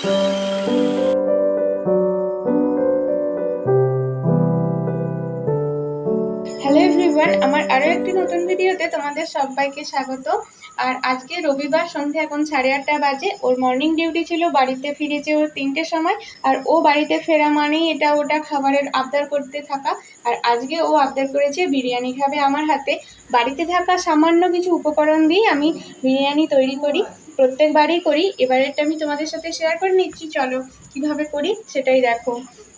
Hello আমার আরও একটি নতুন ভিডিওতে তোমাদের সবাইকে স্বাগত। আর আজকে রবিবার সন্ধ্যে এখন সাড়ে আটটা বাজে। ওর মর্নিং ডিউটি ছিল, বাড়িতে ফিরেছে ওর তিনটের সময়। আর ও বাড়িতে ফেরা মানেই এটা ওটা খাবারের আবদার করতে থাকা। আর আজকে ও আবদার করেছে বিরিয়ানি খাবে আমার হাতে। বাড়িতে থাকা সামান্য কিছু উপকরণ দিয়ে আমি বিরিয়ানি তৈরি করি, প্রত্যেকবারই করি। এবারেরটা আমি তোমাদের সাথে শেয়ার করে নিচ্ছি, চলো কীভাবে করি সেটাই দেখো।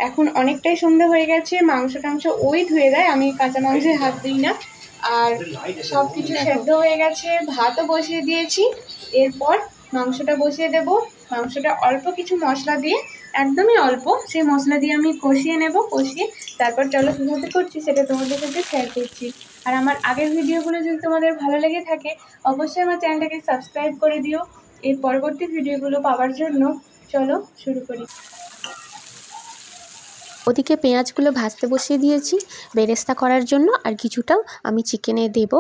এখন অনেকটাই সন্ধে হয়ে গেছে, মাংস টাংস ওই ধুয়ে দেয়, আমি কাঁচা মাংসে হাত দিই না। আর সব কিছু সেদ্ধ হয়ে গেছে, ভাতও বসিয়ে দিয়েছি। এরপর মাংসটা বসিয়ে দেব। মাংসটা অল্প কিছু মশলা দিয়ে, একদমই অল্প, সেই মশলা দিয়ে আমি কষিয়ে নেব, কষিয়ে তারপর চলো কীভাবে করছি সেটা তোমাদের সাথে শেয়ার করছি। আর আমার আগের ভিডিওগুলো যদি তোমাদের ভালো লেগে থাকে, অবশ্যই আমার চ্যানেলটাকে সাবস্ক্রাইব করে দিও। এর পরবর্তী ভিডিওগুলো পাওয়ার জন্য চলো শুরু করি। ওদিকে পেঁয়াজগুলো ভাজতে বসিয়ে দিয়েছি বেরেস্তা করার জন্য, আর কিছুটাও আমি চিকেনে দেব।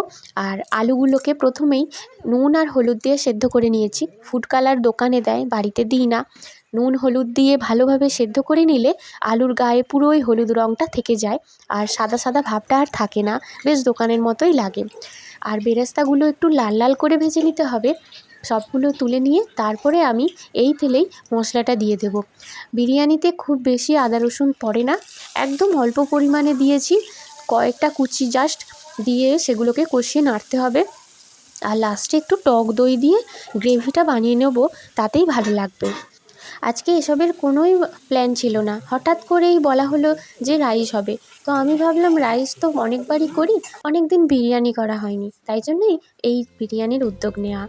আর আলুগুলোকে প্রথমেই নুন আর হলুদ দিয়ে সেদ্ধ করে নিয়েছি। ফুড কালার দোকানে দেয়, বাড়িতে দিই না। নুন হলুদ দিয়ে ভালোভাবে সেদ্ধ করে নিলে আলুর গায়ে পুরোই হলুদ রঙটা থেকে যায়, আর সাদা সাদা ভাবটা আর থাকে না। বেশ দোকানের মতোই লাগে। আর বেরেস্তাগুলো একটু লাল লাল করে ভেজে নিতে হবে। সবগুলো তুলে নিয়ে তারপরে আমি এই তেলেই মশলাটা দিয়ে দেব। বিরিয়ানিতে খুব বেশি আদা রসুন পড়ে না, একদম অল্প পরিমাণে দিয়েছি। কয়েকটা কুচি জাস্ট দিয়ে সেগুলোকে কষিয়ে নাড়তে হবে। আর লাস্টে একটু টক দই দিয়ে গ্রেভিটা বানিয়ে নেব, তাতেই ভালো লাগবে। আজকে এসবের কোনোই প্ল্যান ছিল না। হঠাৎ করেই বলা হলো যে রাইস হবে। তো আমি ভাবলাম রাইস তো অনেকবারই করি অনেক দিন বিরিয়ানি করা হয়নি। তাই জন্যই এই বিরিয়ানির উদ্যোগ নেওয়া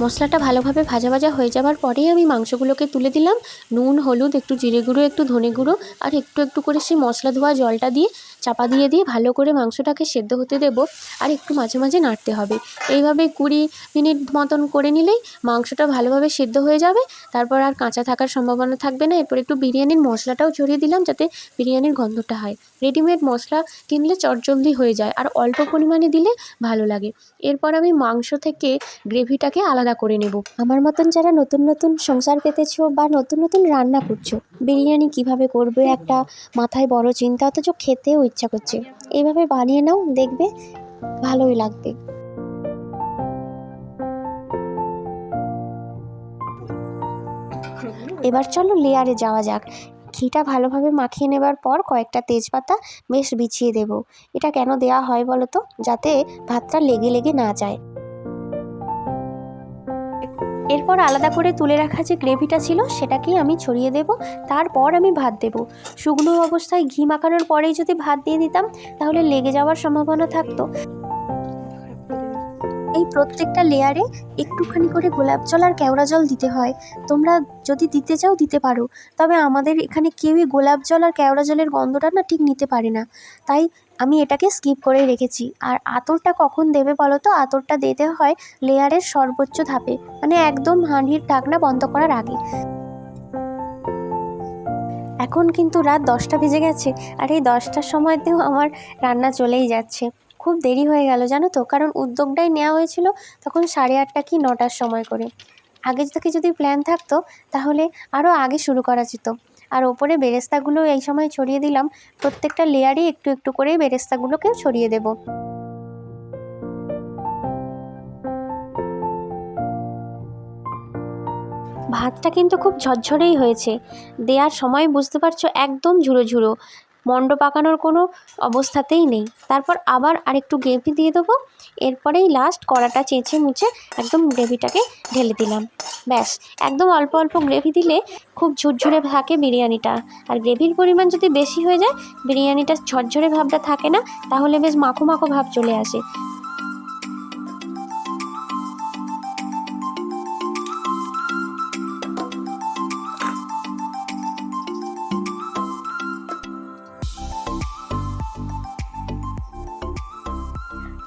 মশলাটা ভালোভাবে ভাজা ভাজা হয়ে যাওয়ার পরেই আমি মাংসগুলোকে তুলে দিলাম। নুন, হলুদ, একটু জিরে গুঁড়ো, একটু ধনে গুঁড়ো আর একটু একটু করে সেই মশলা ধোয়া জলটা দিয়ে চাপা দিয়ে দিয়ে ভালো করে মাংসটাকে সেদ্ধ হতে দেবো আর একটু মাঝে মাঝে নাড়তে হবে। এইভাবে কুড়ি মিনিট মতন করে নিলেই মাংসটা ভালোভাবে সেদ্ধ হয়ে যাবে। তারপর আর কাঁচা থাকার সম্ভাবনা থাকবে না। এরপর একটু বিরিয়ানির মশলাটাও ছড়িয়ে দিলাম যাতে বিরিয়ানির গন্ধটা হয়। রেডিমেড মশলা কিনলে চটজলদি হয়ে যায় আর অল্প পরিমাণে দিলে ভালো লাগে। এরপর আমি মাংস থেকে গ্রেভিটাকে আলাদা করে নেব। আমার মতন যারা নতুন নতুন সংসার পেতেছো বা নতুন নতুন রান্না করছ, বিরিয়ানি কীভাবে করবে একটা মাথায় বড় চিন্তা, অথচ খেতেও ইচ্ছা করছে। এইভাবে বানিয়ে নাও, দেখবে ভালোই লাগবে। এবার চলো লেয়ারে যাওয়া যাক। ঘিটা ভালোভাবে মাখিয়ে নেবার পর কয়েকটা তেজপাতা বেশ বিছিয়ে দেব। এটা কেন দেওয়া হয় বলো তো? যাতে ভাতটা লেগে লেগে না যায়। এরপর আলাদা করে তুলে রাখা যে গ্রেভিটা ছিল, সেটাকেই আমি ছড়িয়ে দেব। তারপর আমি ভাত দেব। শুকনো অবস্থায় ঘি মাখানোর পরেই যদি ভাত দিয়ে দিতাম, তাহলে লেগে যাওয়ার সম্ভাবনা থাকতো। এই প্রত্যেকটা লেয়ারে একটুখানি করে গোলাপ জল আর কেওড়া জল দিতে হয়। তোমরা যদি দিতে চাও দিতে পারো। তবে আমাদের এখানে কেউই গোলাপ জল আর কেওড়া জলের গন্ধটা না ঠিক নিতে পারে না। তাই আমি এটাকে স্কিপ করে রেখেছি। আর আতরটা কখন দেবে বলো তো? আতরটা দিতে হয় লেয়ারের সর্বোচ্চ ধাপে। মানে একদম হাঁড়ির ঢাকনা বন্ধ করার আগে। এখন কিন্তু রাত দশটা বেজে গেছে। আর এই দশটার সময়তেও আমার রান্না চলেই যাচ্ছে। খুব দেরি হয়ে গেল, জানো তো? কারণ উদ্যোগটাই নেওয়া হয়েছিল তখন সাড়ে আটটা কি নটার সময় করে। আগে থেকে যদি প্ল্যান থাকতো, তাহলে আরও আগে শুরু করা যেত। আর ওপরে বেরেস্তাগুলো এই সময় ছড়িয়ে দিলাম, প্রত্যেকটা লেয়ারই একটু একটু করে বেরেস্তাগুলোকেও ছড়িয়ে দেব। ভাতটা কিন্তু খুব ঝরঝরেই হয়েছে। দেওয়ার সময় বুঝতে পারছ একদম ঝুড়ো ঝুড়ো মণ্ড পাকানোর কোনো অবস্থাতেই নেই। তারপর আবার আরেকটু গ্রেভি দিয়ে দেবো। এরপরেই লাস্ট কড়াটা চেঁচে মুছে একদম গ্রেভিটাকে ঢেলে দিলাম। ব্যাস, একদম অল্প অল্প গ্রেভি দিলে খুব ঝুরঝুরে থাকে বিরিয়ানিটা। আর গ্রেভির পরিমাণ যদি বেশি হয়ে যায় বিরিয়ানিটা ঝরঝরে ভাবটা থাকে না, তাহলে বেশ মাখো মাখো ভাব চলে আসে।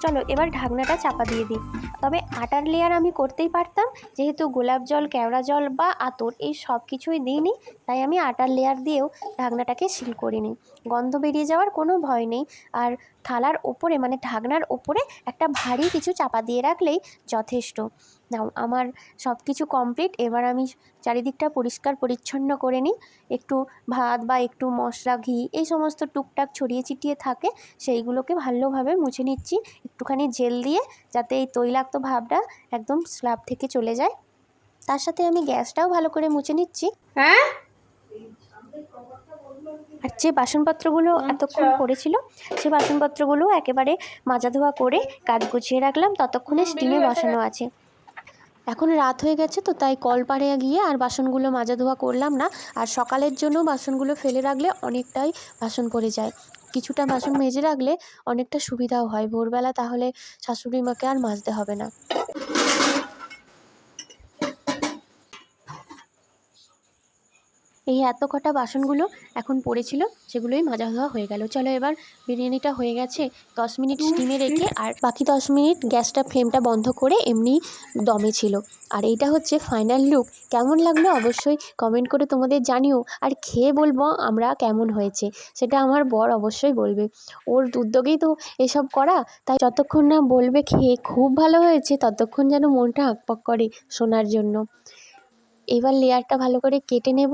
চলো এবার ঢাকনাটা চাপা দিয়ে দিই। তবে আটার লেয়ার আমি করতেই পারতাম, যেহেতু গোলাপ জল, কেওড়া জল বা আতর এই সব কিছুই দিইনি, তাই আমি আটার লেয়ার দিয়েও ঢাকনাটাকে সিল করিনি গন্ধ বেরিয়ে যাওয়ার কোনো ভয় নেই। আর থালার ওপরে মানে ঢাকনার ওপরে একটা ভারী কিছু চাপা দিয়ে রাখলেই যথেষ্ট। নাও আমার সব কিছু কমপ্লিট এবার আমি চারিদিকটা পরিষ্কার পরিচ্ছন্ন করে নিই। একটু ভাত বা একটু মশলা ঘি এই সমস্ত টুকটাক ছড়িয়ে ছিটিয়ে থাকে সেইগুলোকে ভালোভাবে মুছে নিচ্ছি। একটুখানি জেল দিয়ে যাতে এই তৈলাক্ত ভাবটা একদম স্ল্যাব থেকে চলে যায়। তার সাথে আমি গ্যাসটাও ভালো করে মুছে নিচ্ছি। হ্যাঁ? আর যে বাসনপত্রগুলো এতক্ষণ আচ্ছা। পড়েছিল সে বাসনপত্রগুলো একেবারে মাজা ধোয়া করে কাজ গুছিয়ে রাখলাম ততক্ষণে স্টিমে বসানো আছে। এখন রাত হয়ে গেছে তো, তাই কল পাড়ে গিয়ে আর বাসনগুলো মাজা ধোয়া করলাম না। আর সকালের জন্য বাসনগুলো ফেলে রাখলে অনেকটাই বাসন পড়ে যায়। কিছুটা বাসন মেজে রাখলে অনেকটা সুবিধাও হয়। ভোরবেলা তাহলে শাশুড়ি মাকে আর মাজতে হবে না। এই এত কটা বাসনগুলো এখন পড়েছিল সেগুলোই মাজা ধোয়া হয়ে গেল। চলো এবার বিরিয়ানিটা হয়ে গেছে। দশ মিনিট স্টিমে রেখে আর বাকি দশ মিনিট গ্যাসটা ফ্লেমটা বন্ধ করে এমনি দমে ছিল। আর এইটা হচ্ছে ফাইনাল লুক কেমন লাগল অবশ্যই কমেন্ট করে তোমাদের জানিও। আর খেয়ে বলব আমরা কেমন হয়েছে সেটা আমার বর অবশ্যই বলবে। ওর উদ্যোগেই তো এসব করা তাই যতক্ষণ না বলবে খেয়ে খুব ভালো হয়েছে ততক্ষণ যেন মনটা আকপাক করে শোনার জন্য। এবার লেয়ারটা ভালো করে কেটে নেব।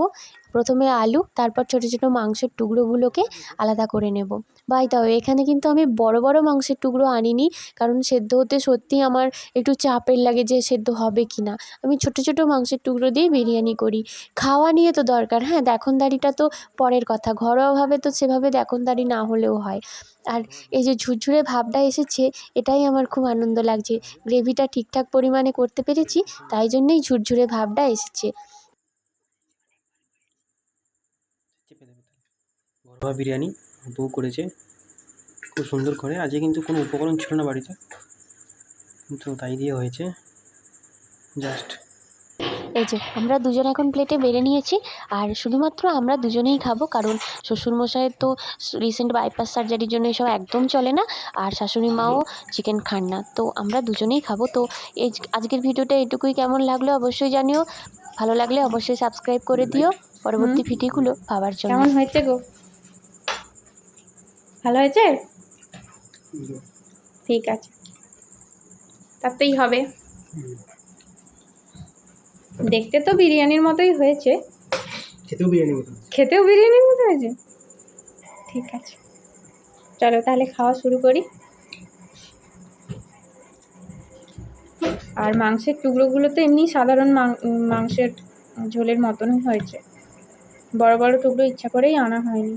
প্রথমে আলু, তারপর ছোটো ছোটো মাংসের টুকরোগুলোকে আলাদা করে নেব। বাই তাও এখানে কিন্তু আমি বড় বড় মাংসের টুকরো আনিনি, কারণ সেদ্ধ হতে সত্যিই আমার একটু চাপের লাগে যে সেদ্ধ হবে কি না আমি ছোটো ছোটো মাংসের টুকরো দিয়েই বিরিয়ানি করি। খাওয়া নিয়ে তো দরকার হ্যাঁ দেখনদারিটা তো পরের কথা, ঘরোয়াভাবে তো সেভাবে দেখনদারি না হলেও হয়। আর এই যে ঝুরঝুরে ভাবটা এসেছে, এটাই আমার খুব আনন্দ লাগছে। গ্রেভিটা ঠিকঠাক পরিমাণে করতে পেরেছি, তাই জন্যই ঝুরঝুরে ভাবটা এসেছে। চেপে দেবে তাহলে। ঘরোয়া বিরিয়ানি বউ করেছে, খুব সুন্দর করে আজকে কিন্তু কোনো উপকরণ ছিল না বাড়িতে, কিন্তু তাই দিয়ে হয়েছে জাস্ট এই যে আমরা দুজন এখন প্লেটে বেড়ে নিয়েছি। আর শুধুমাত্র আমরা দুজনেই খাব কারণ শ্বশুরমশাইয়ের তো রিসেন্ট বাইপাস সার্জারির জন্য এসব একদম চলে না আর শাশুড়ি মাও চিকেন খান না। তো আমরা দুজনেই খাব। তো এই আজকের ভিডিওটা এটুকুই। কেমন লাগল অবশ্যই জানিও। ভালো লাগলে অবশ্যই সাবস্ক্রাইব করে দিও। পরবর্তী ভিডিওগুলো পাওয়ার জন্য। কেমন হয়েছে গো? ভালো হয়েছে? ঠিক আছে। তাতেই হবে। দেখতে তো বিরিয়ানির মতোই হয়েছে। খেতেও বিরিয়ানি মতো খেতেও বিরিয়ানির মতো হয়েছে? ঠিক আছে। চলো তাহলে খাওয়া শুরু করি। আর মাংসের টুকরোগুলো তো এমনি সাধারণ মাংসের ঝোলের মতনই হয়েছে। বড় বড় টুকরো ইচ্ছা করেই আনা হয়নি।